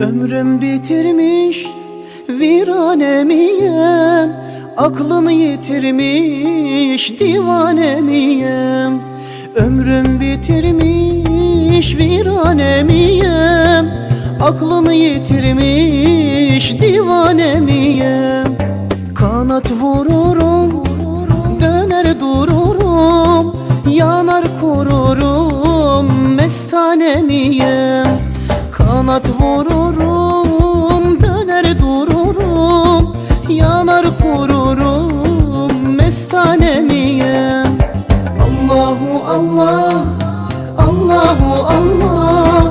Ömrüm bitirmiş virane miyem Aklını yitirmiş divane miyem Ömrüm bitirmiş virane miyem Aklını yitirmiş divane miyem Kanat vururum döner dururum. Yanar kururum mestane miyem Kanat vururum döner dururum Yanar kururum mestane miyem Allahu Allah Allahu Allah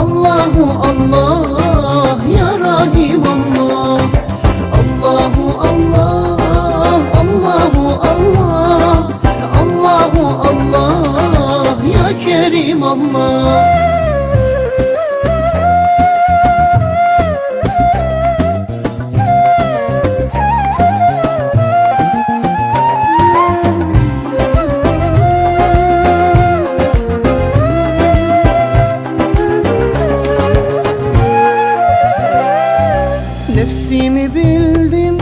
Allahu Allah Ya Rahim Allah. Allahu Allah Allahu Allah Allahu Allah Ya Kerim Allah Nefsimi bildim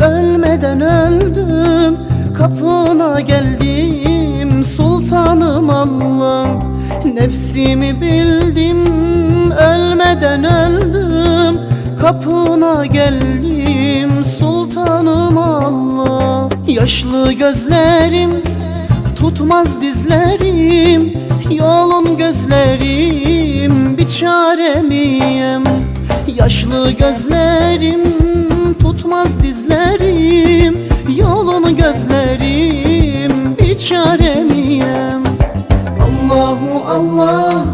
Ölmeden öldüm. Kapına geldim Sultanım Allah. Nefsimi bildim Ölmeden öldüm. Kapına geldim Sultanım Allah. Yaşlı gözlerim Tutmaz dizlerim. Yolun gözlerim Bir çaremiyem Yaşlı gözlerim tutmaz dizlerim Yolunu gözlerim bir çaremiyem. Allahu Allah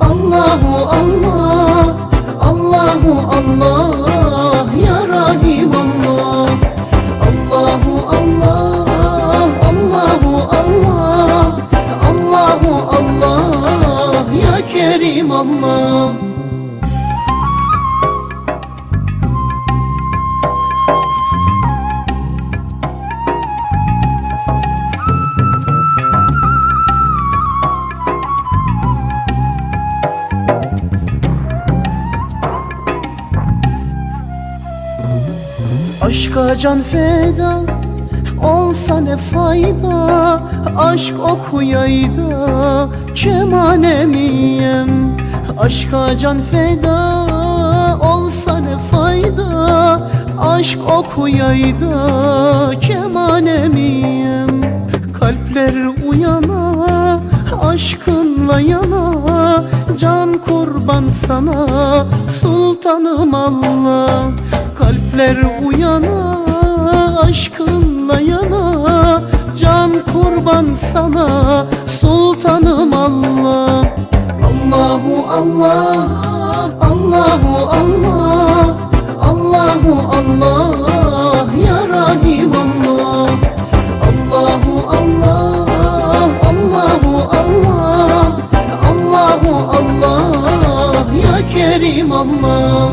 Allahu Allah Allahu Allah Aşka can feda olsa ne fayda? Aşk okuyayda kemane miyem Aşka can feda olsa ne fayda? Aşk okuyayda kemane miyem Kalpler uyana aşkınla yana Can kurban sana sultanım Allah Kalpler uyana aşkınla yana Can kurban sana sultanım Allah. Allahu Allah Allahu Allah Allahu Allah Ya Rahim Allah. Allahu Allah Allahu Allah Allahu Allah Ya Kerim Allah